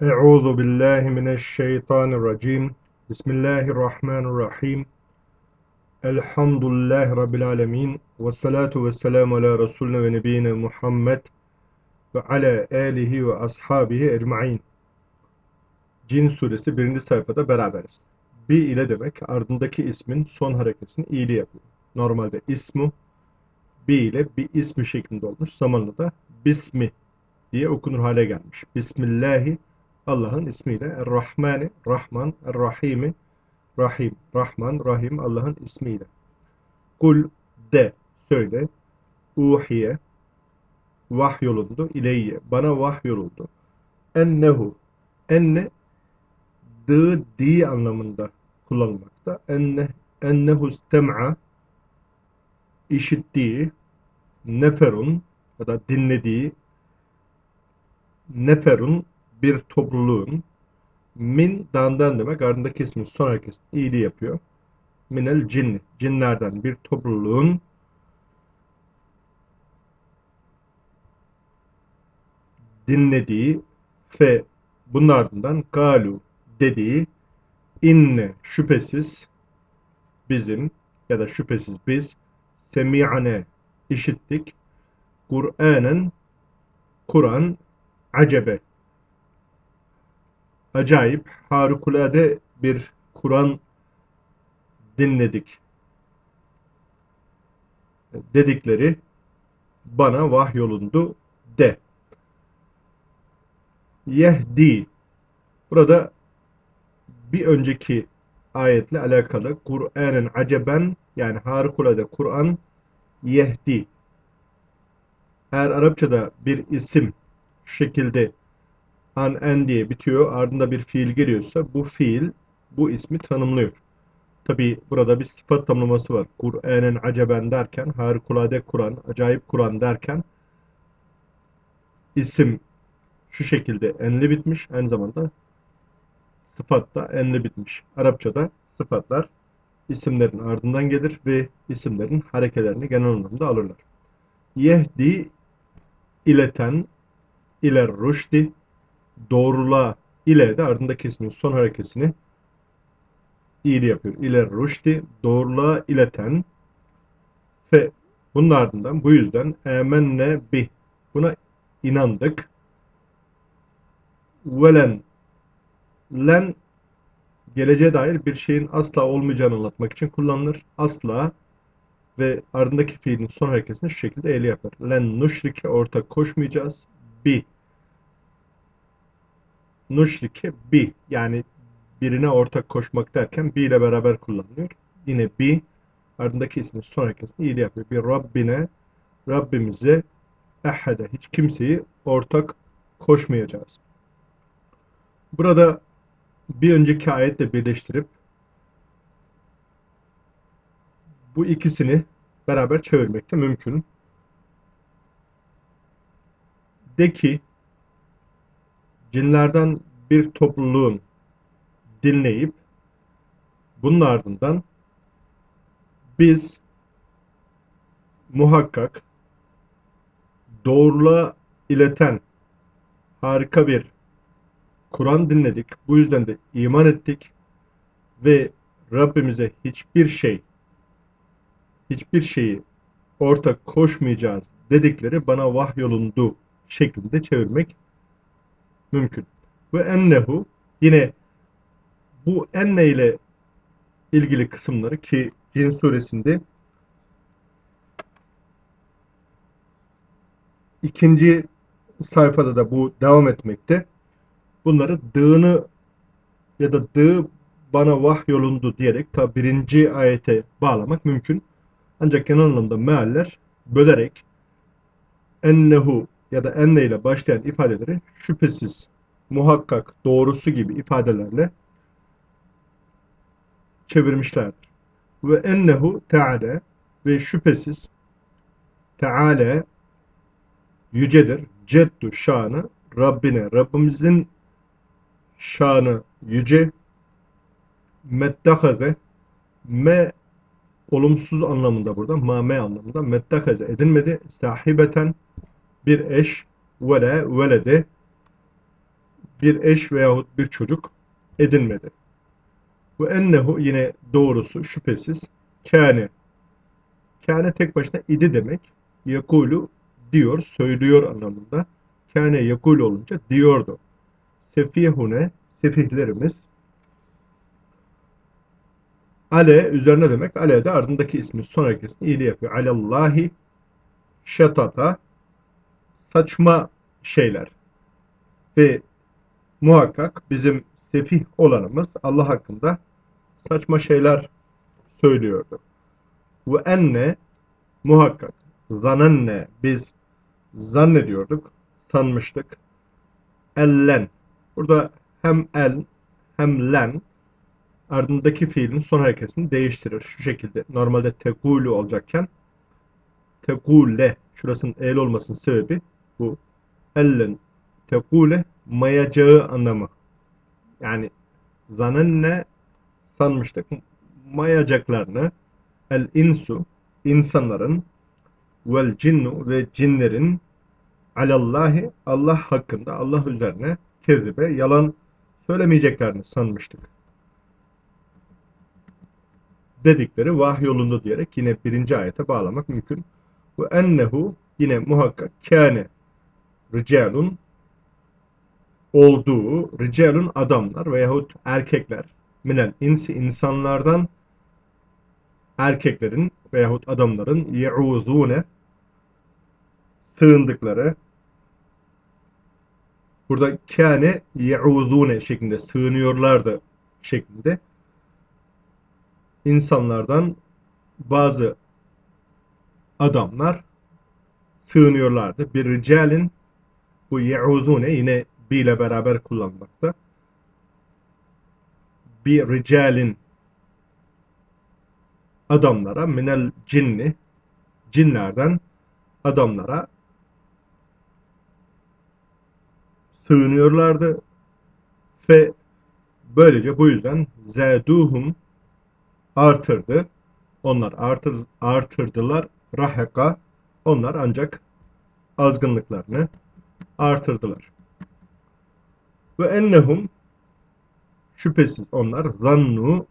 Euzu billahi mineşşeytanirracim. Bismillahirrahmanirrahim. Elhamdülillahi rabbil alamin. Ves salatu vesselamu ala resulina ve nebiyina Muhammed ve ala alihi ve ashabihi ecmaîn. Cin suresi 1. sayfada beraberiz. Bi ile demek ardındaki ismin son harekesini iyili yapıyor. Normalde ismu bi ile bir ismi şeklinde olmuş. Zamanla da bismi diye okunur hale gelmiş. Bismillahi Allah'ın ismiyle Er-Rahmani, Rahman, Er-Rahimi, Rahim, Rahman, Rahim Allah'ın ismiyle. Kul de, söyle, uhiye, vahyolundu, ileyye, bana vahyolundu. Ennehu, enne, dı, di anlamında kullanılmakta. Enne, ennehu istem'a, işittiği, neferun ya da dinlediği, neferun bir topluluğun min dandan demek ardındaki ismin son hareketi iyiliği yapıyor. Minel cinni cinlerden bir topluluğun dinlediği fe bunun ardından galu dediği inne şüphesiz bizim ya da şüphesiz biz semi'ane işittik Kur'an'ın Kur'an acebe acayip, harikulade bir Kur'an dinledik dedikleri bana vahyolundu de. Yehdi. Burada bir önceki ayetle alakalı Kur'an'ın aceben yani harikulade Kur'an yehdi. Eğer Arapçada bir isim şekilde an en diye bitiyor ardında bir fiil geliyorsa bu fiil bu ismi tanımlıyor. Tabi burada bir sıfat tanımlaması var. Kur'an'ın aceben derken harikulade Kur'an, acayip Kur'an derken isim şu şekilde enli bitmiş. Aynı zamanda sıfat da enli bitmiş. Arapçada sıfatlar isimlerin ardından gelir ve isimlerin harekelerini genel anlamda alırlar. Yehdi ileten iler rüşdi doğruluğa ile de ardındaki ismin son harekesini iyili yapıyor. İler rüşdi doğruluğa ileten ve bunun ardından bu yüzden emenne bi buna inandık. Velen len geleceğe dair bir şeyin asla olmayacağını anlatmak için kullanılır. Asla ve ardındaki fiilin son harekesini şu şekilde eli yapar. Len nuşrike ortak koşmayacağız. Bi nuşrike bi yani birine ortak koşmak derken bi ile beraber kullanılıyor. Yine bi ardındaki ismin son harekesini iyi yapıyor. Bir Rabbine Rabbimize ehede hiç kimseyi ortak koşmayacağız. Burada bir önceki ayetle birleştirip bu ikisini beraber çevirmek de mümkün. De ki cinlerden bir topluluğun dinleyip bunun ardından biz muhakkak doğruluğa ileten harika bir Kur'an dinledik. Bu yüzden de iman ettik ve Rabbimize hiçbir şey hiçbir şeyi ortak koşmayacağız dedikleri bana vahyolundu şeklinde çevirmek mümkün. Ve ennehu yine bu enne ile ilgili kısımları ki Cin suresinde ikinci sayfada da bu devam etmekte. Bunları dığını ya da dığı bana vahyolundu diyerek ta birinci ayete bağlamak mümkün. Ancak genel anlamda mealler bölerek ennehu ya da enne ile başlayan ifadeleri şüphesiz, muhakkak, doğrusu gibi ifadelerle çevirmişlerdir. Ve ennehu teala ve şüphesiz teala yücedir. Ceddu şanı Rabbine, Rabbimizin şanı yüce. Mettehaze me olumsuz anlamında burada, ma me anlamında mettehaze edinmedi. Sahibeten bir eş vele velede bir eş veyahut bir çocuk edinmedi. Ve ennehu yine doğrusu şüphesiz kâne. Kâne tek başına idi demek. Yakulu diyor, söylüyor anlamında. Kâne yakulu olunca diyordu. Sefihune, sefihlerimiz. Ale üzerine demek. Ale de ardındaki ismi sonraki ismi iyiliği yapıyor. Alallahi şatata saçma şeyler. Ve muhakkak bizim sefih olanımız Allah hakkında saçma şeyler söylüyordu. Ve enne muhakkak zanenne biz zannediyorduk, sanmıştık. Ellen. Burada hem el hem len ardındaki fiilin son hareketini değiştirir. Şu şekilde. Normalde tekulu olacakken tekule şurasının el olmasının sebebi bu. Ellen tekule mayacağı anlamı. Yani zanenne sanmıştık. Mayacaklarını el insu insanların vel cinnu ve cinlerin alallahi Allah hakkında Allah üzerine kezibe yalan söylemeyeceklerini sanmıştık. Dedikleri vahyolundu diyerek yine birinci ayete bağlamak mümkün. Ve ennehu yine muhakkak kâne ricalun olduğu ricalun adamlar veyahut erkekler minel insi insanlardan erkeklerin veyahut adamların ye'uzune sığındıkları burada kâne ye'uzune şeklinde sığınıyorlardı şeklinde insanlardan bazı adamlar sığınıyorlardı. Bir ricalin bu ye'uzune yine bi ile beraber kullanmakta. Bir ricalin adamlara minel cinni cinlerden adamlara sığınıyorlardı ve böylece bu yüzden zeduhum artırdı. Onlar artır, artırdılar. Raheka onlar ancak azgınlıklarını artırdılar. Ve ennehum şüphesiz onlar zannu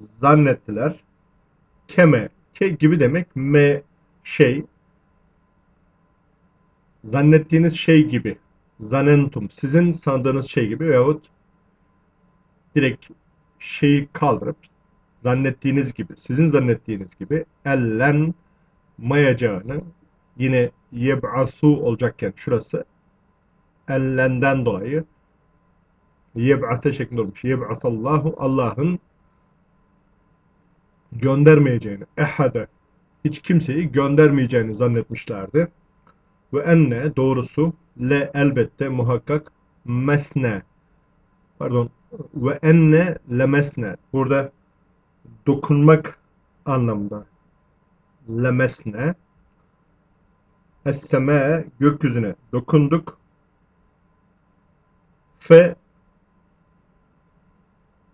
zannettiler. Keme ke gibi demek me şey zannettiğiniz şey gibi zanentum sizin sandığınız şey gibi veyahut direkt şeyi kaldırıp zannettiğiniz gibi sizin zannettiğiniz gibi ellen mayacağını yine yeb'asu olacakken şurası ellenden dolayı yeb'ase şeklinde olmuş. Yeb'asallahu Allah'ın göndermeyeceğini, ehade hiç kimseyi göndermeyeceğini zannetmişlerdi. Ve enne doğrusu le elbette muhakkak mesne pardon ve enne lemesne burada dokunmak anlamında lemesne es gökyüzüne dokunduk fe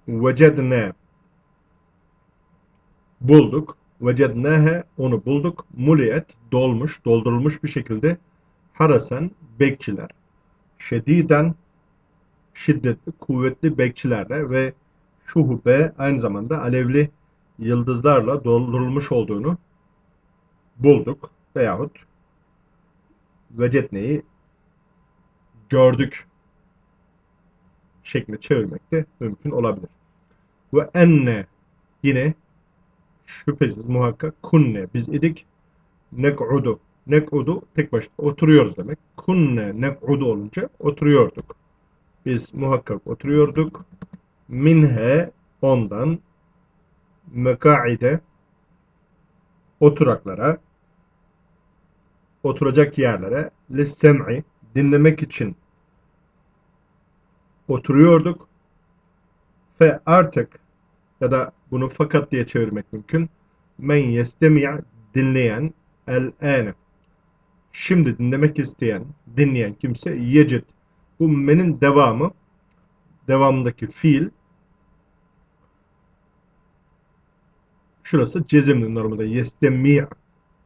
vecedne bulduk. Vecednehe onu bulduk. Muliyet dolmuş, doldurulmuş bir şekilde harasen bekçiler. Şediden şiddetli, kuvvetli bekçilerle ve şuhube aynı zamanda alevli yıldızlarla doldurulmuş olduğunu bulduk veyahut vecetneyi gördük şeklinde çevirmek de mümkün olabilir. Ve enne yine şüphesiz muhakkak kunne biz idik nek'udu nek'udu tek başına oturuyoruz demek. Kunne nek'udu olunca oturuyorduk. Biz muhakkak oturuyorduk. Minhe ondan mekaide oturaklara oturacak yerlere lissem'i dinlemek için oturuyorduk ve artık ya da bunu fakat diye çevirmek mümkün. Men yestemi' dinleyen el ene. Şimdi dinlemek isteyen, dinleyen kimse yecid. Bu menin devamı devamındaki fiil şurası cezimli normalde yestemi'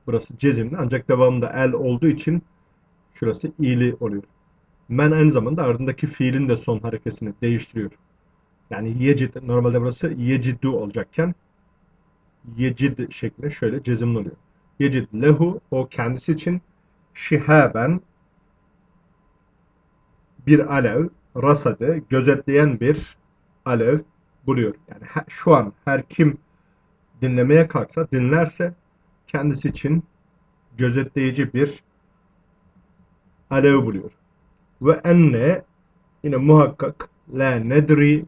burası cezimli ancak devamında el olduğu için şurası iyili oluyor. Men aynı zamanda ardındaki fiilin de son harekesini değiştiriyor. Yani yecid, normalde burası yeciddu olacakken yecid şeklinde şöyle cezimli oluyor. Yecid lehu, o kendisi için şihaben bir alev, rasadı, gözetleyen bir alev buluyor. Yani şu an her kim dinlemeye kalksa, dinlerse kendisi için gözetleyici bir alev buluyor. Ve enne yine muhakkak la nedri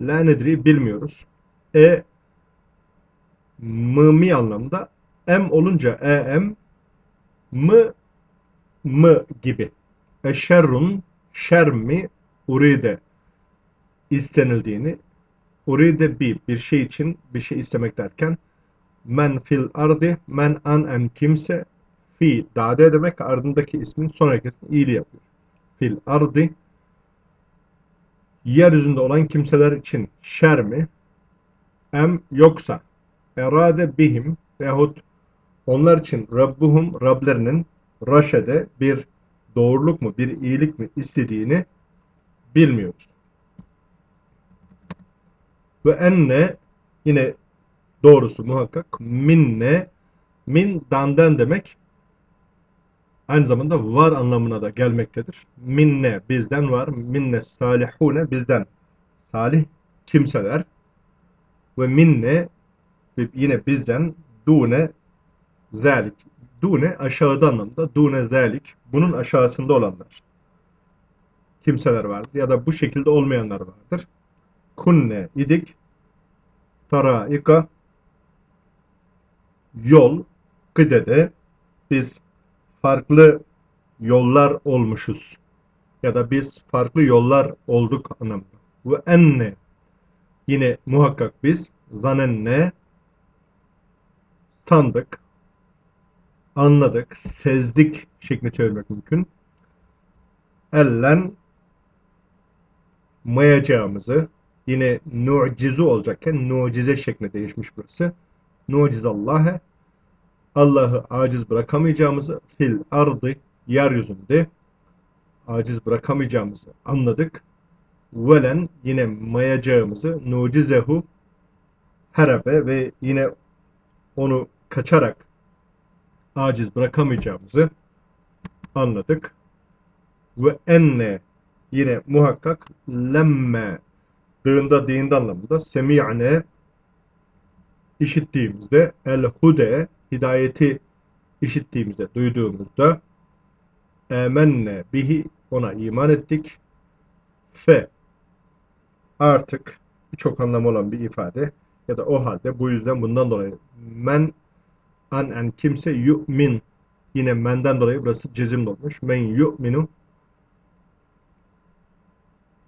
la nedri bilmiyoruz. E mı anlamda em olunca em mı mı gibi. Eşerrun şer mi uride istenildiğini uride bi bir şey için bir şey istemek derken men fil ardi men an en kimse fi dade demek ardındaki ismin son hareketini iyili yapıyor. Fil ardi yeryüzünde olan kimseler için şer mi em yoksa erade bihim veyahut onlar için Rabbuhum Rablerinin raşede bir doğruluk mu, bir iyilik mi istediğini bilmiyoruz. Ve enne yine doğrusu muhakkak minne min dandan demek aynı zamanda var anlamına da gelmektedir. Minne bizden var, minne salihune bizden salih kimseler ve minne yine bizden dune zalik. Dune aşağıda anlamda. Dune zalik. Bunun aşağısında olanlar. Kimseler vardır. Ya da bu şekilde olmayanlar vardır. Kunne idik. Taraika yol. Kıdede biz farklı yollar olmuşuz. Ya da biz farklı yollar olduk anlamında. Ve enne yine muhakkak biz zanenne sandık, anladık, sezdik şeklinde çevirmek mümkün. Ellen mayacağımızı yine nu'cizu olacakken nu'cize şeklinde değişmiş burası. Nu'cizallâhe Allah'ı aciz bırakamayacağımızı fil ardı yeryüzünde aciz bırakamayacağımızı anladık. Velen yine mayacağımızı nucizehu herabe ve yine onu kaçarak aciz bırakamayacağımızı anladık. Ve enne yine muhakkak lemme dığında dinde anlamında semi'ne işittiğimizde el hude hidayeti işittiğimizde duyduğumuzda emenne bihi ona iman ettik fe artık birçok anlamı olan bir ifade ya da o halde bu yüzden bundan dolayı men an en kimse yu'min yine menden dolayı burası cezim olmuş. Men yu'minu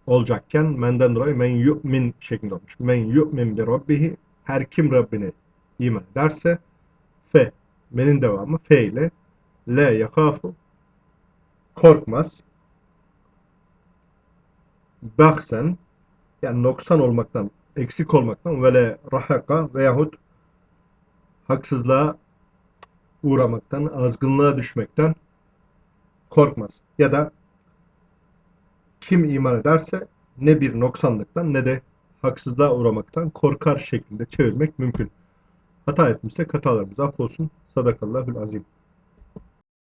olacakken menden dolayı men yu'min şeklinde olmuş. Men yu'min bi rabbihi her kim Rabbine iman ederse fe menin devamı fe ile le yakafu korkmaz baksen yani noksan olmaktan eksik olmaktan ve le rahaka veyahut haksızlığa uğramaktan, azgınlığa düşmekten korkmaz. Ya da kim iman ederse ne bir noksanlıktan ne de haksızlığa uğramaktan korkar şeklinde çevirmek mümkün. Hata etmişsek hatalarımız affolsun. Sadakallahül azim.